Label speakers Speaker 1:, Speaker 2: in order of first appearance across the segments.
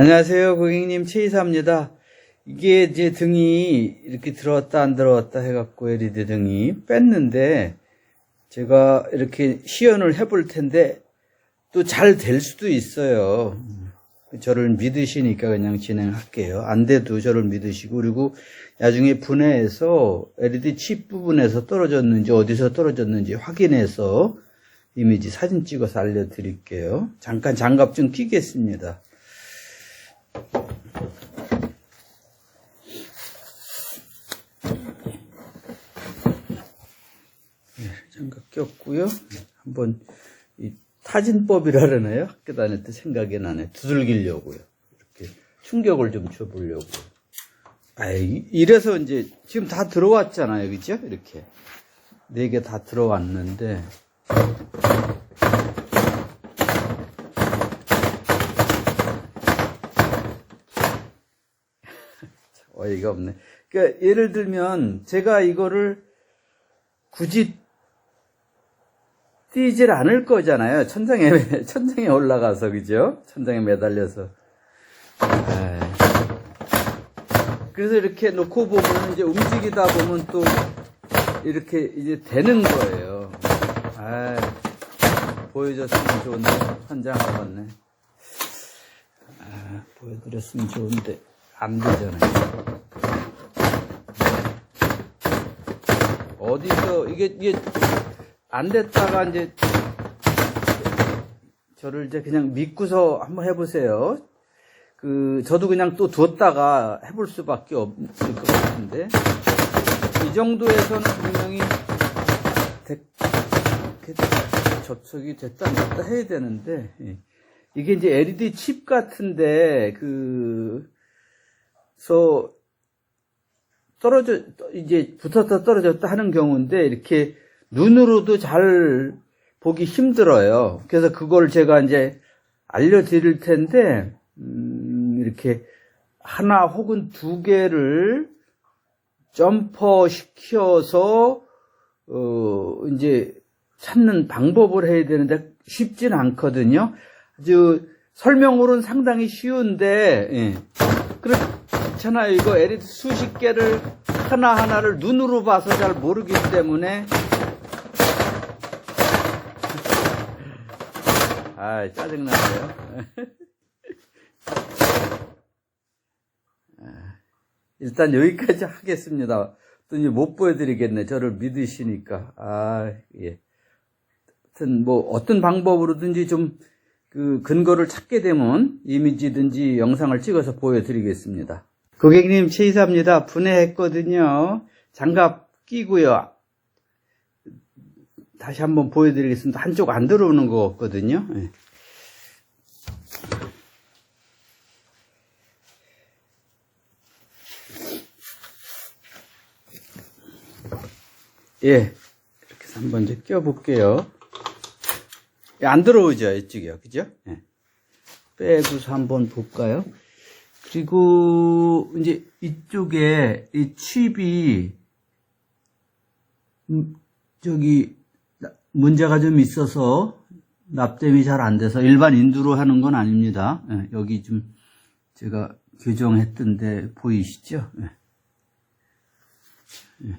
Speaker 1: 안녕하세요, 고객님 최이사입니다. 이게 이제 등이 이렇게 들어왔다 안 들어왔다 해갖고 LED 등이 뺐는데 제가 이렇게 시연을 해볼 텐데 또 잘 될 수도 있어요. 저를 믿으시니까 그냥 진행할게요. 안 돼도 저를 믿으시고 그리고 나중에 분해해서 LED 칩 부분에서 떨어졌는지 어디서 떨어졌는지 확인해서 이미지 사진 찍어서 알려드릴게요. 잠깐 장갑 좀 끼겠습니다. 네, 장갑 꼈고요. 한번 이 타진법이라 그러나요? 학교 다닐 때 생각이 나네. 두들기려고요. 이렇게 충격을 좀 줘보려고. 아, 이래서 이제 지금 다 들어왔잖아요, 그죠? 이렇게 네 개 다 들어왔는데 어이가 없네. 그러니까 예를 들면 제가 이거를 굳이 뛰질 않을 거잖아요. 천장에 천장에 올라가서 그죠? 천장에 매달려서. 그래서 이렇게 놓고 보면 이제 움직이다 보면 또 이렇게 이제 되는 거예요. 아 보여줬으면 좋은데 현장 가봤네. 아, 보여드렸으면 좋은데 안 되잖아요. 어디서 이게 이게 안 됐다가 이제 저를 이제 그냥 믿고서 한번 해보세요. 그 저도 그냥 또 두었다가 해볼 수밖에 없을 것 같은데 이 정도에서는 분명히 대- 접촉이 됐다 안 됐다 해야 되는데 예. 이게 이제 LED 칩 같은데 그서 떨어져 이제 붙었다 떨어졌다 하는 경우인데 이렇게 눈으로도 잘 보기 힘들어요. 그래서 그걸 제가 이제 알려드릴 텐데 음, 이렇게 하나 혹은 두 개를 점퍼 시켜서 어 이제 찾는 방법을 해야 되는데 쉽진 않거든요. 아주 설명으로는 상당히 쉬운데 예. 그렇잖아요. 이거 LED 수십 개를 하나하나를 눈으로 봐서 잘 모르기 때문에 아 짜증나네요. 아, 일단 여기까지 하겠습니다. 또 이제 못 보여드리겠네. 저를 믿으시니까. 아, 예. 하여튼 뭐 어떤 방법으로든지 좀 그 근거를 찾게 되면 이미지든지 영상을 찍어서 보여드리겠습니다. 고객님 최이사입니다. 분해했거든요. 장갑 끼고요. 다시 한번 보여드리겠습니다. 한쪽 안 들어오는 것 같거든요. 예. 예. 이렇게 해서 한번 이제 껴볼게요. 예, 안 들어오죠, 이쪽이요. 그죠? 예. 빼고서 한번 볼까요? 그리고 이제 이쪽에 이 칩이 음, 저기 나- 문제가 좀 있어서 납땜이 잘 안 돼서 일반 인두로 하는 건 아닙니다. 예, 여기 좀 제가 교정했던데 보이시죠? 예. 예.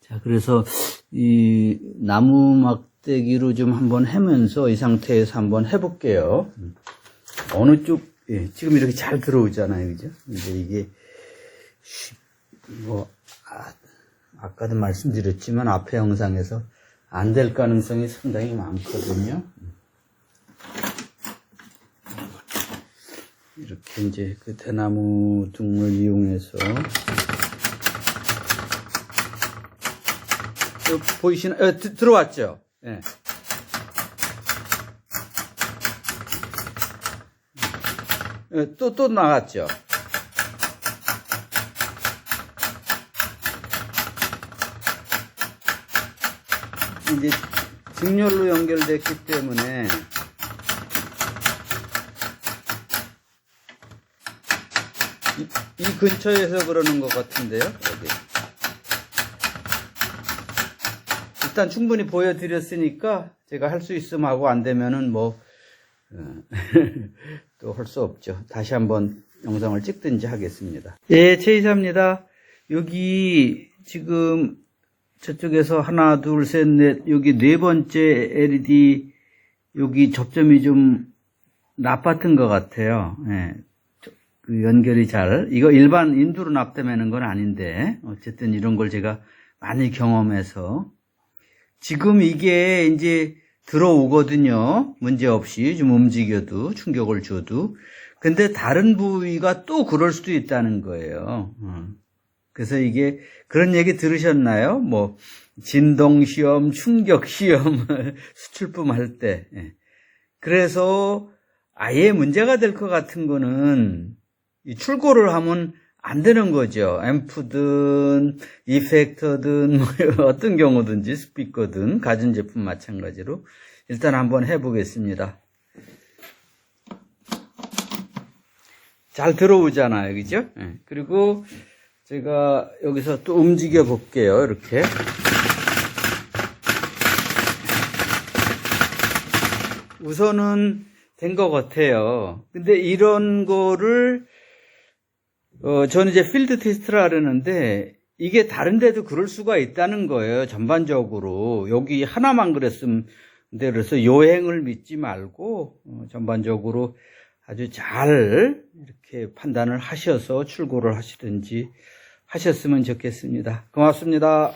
Speaker 1: 자, 그래서 이 나무 막대기로 좀 한번 해면서 이 상태에서 한번 해볼게요. 음. 어느 쪽, 예, 지금 이렇게 잘 들어오잖아요. 그죠? 이제 이게, 쉽- 뭐, 아, 아까도 말씀드렸지만 앞에 영상에서 안 될 가능성이 상당히 많거든요. 이렇게 이제 그 대나무 등을 이용해서 저 보이시나? 어, 드- 들어왔죠? 예. 예, 또, 또 나갔죠? 이제 직렬로 연결됐기 때문에 이, 이 근처에서 그러는 것 같은데요, 여기. 일단 충분히 보여드렸으니까 제가 할 수 있음 하고 안 되면은 뭐 또 할 수 없죠. 다시 한번 영상을 찍든지 하겠습니다. 예, 최이사입니다. 여기 지금 저쪽에서 하나, 둘, 셋, 넷, 여기 네 번째 LED 여기 접점이 좀 나빴던 것 같아요. 예. 저- 그 연결이 잘. 이거 일반 인두로 납땜하는 건 아닌데, 어쨌든 이런 걸 제가 많이 경험해서. 지금 이게 이제 들어오거든요. 문제 없이 좀 움직여도, 충격을 줘도. 근데 다른 부위가 또 그럴 수도 있다는 거예요. 어. 그래서 이게 그런 얘기 들으셨나요? 뭐, 진동 시험, 충격 시험, 수출품 할 때. 예. 그래서 아예 문제가 될 것 같은 거는 이 출고를 하면 안 되는 거죠. 앰프든, 이펙터든, 뭐 어떤 경우든지 스피커든, 가전 제품 마찬가지로. 일단 한번 해보겠습니다. 잘 들어오잖아요. 그죠? 예. 그리고 제가 여기서 또 움직여 볼게요. 이렇게. 우선은 된 것 같아요. 근데 이런 거를, 어, 저는 이제 필드 테스트를 하려는데, 이게 다른 데도 그럴 수가 있다는 거예요. 전반적으로. 여기 하나만 그랬으면, 돼. 그래서 요행을 믿지 말고, 어, 전반적으로 아주 잘 이렇게 판단을 하셔서 출고를 하시든지 하셨으면 좋겠습니다. 고맙습니다.